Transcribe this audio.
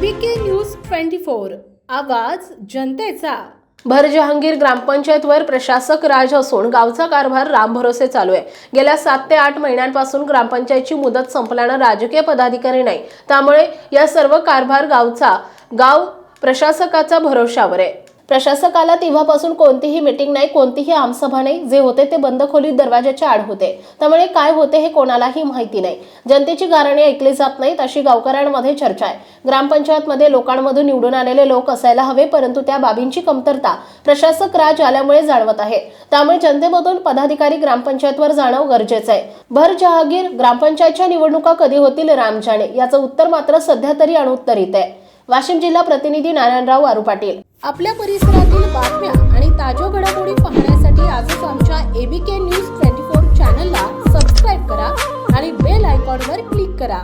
B K news twenty four आवाज जनतेचा. भर जहांगीर ग्रामपंचायतवर प्रशासक राज असून गावचा कारभार रामभरोसे चालू आहे. गेल्या सात ते आठ महिन्यांपासून ग्रामपंचायतची मुदत संपल्यानं राजकीय पदाधिकारी नाही. त्यामुळे या सर्व कारभार गावचा गाव प्रशासकाचा भरोशावर आहे. प्रशासकाला तेव्हापासून कोणतीही मीटिंग नाही कोणतीही आमसभा नाही. जे होते ते बंद खोलीत दरवाजाच्या आड होते. त्यामुळे काय होते हे कोणालाही माहिती नाही. जनतेची गारणे ऐकली जात नाहीत अशी गावकऱ्यांमध्ये चर्चा आहे. ग्रामपंचायतमध्ये लोकांमधून निवडून आलेले लोक असायला हवे परंतु त्या बाबींची कमतरता प्रशासक राज आल्यामुळे जाणवत आहे. त्यामुळे जनतेमधून पदाधिकारी ग्रामपंचायतवर जाणं गरजेचं आहे. भर जहागीर ग्रामपंचायतच्या निवडणुका कधी होतील राम जाणे? याचं उत्तर मात्र सध्या तरी अनुत्तरित आहे. वाशिम जिल्हा प्रतिनिधी नारायणराव आरू पाटील. आपल्या परिसरातील बातम्या आणि ताज्या घडामोडी पाहण्यासाठी आजच आमच्या एबीके न्यूज ट्वेंटी फोर चॅनलला सबस्क्राईब करा आणि बेल आयकॉनवर क्लिक करा.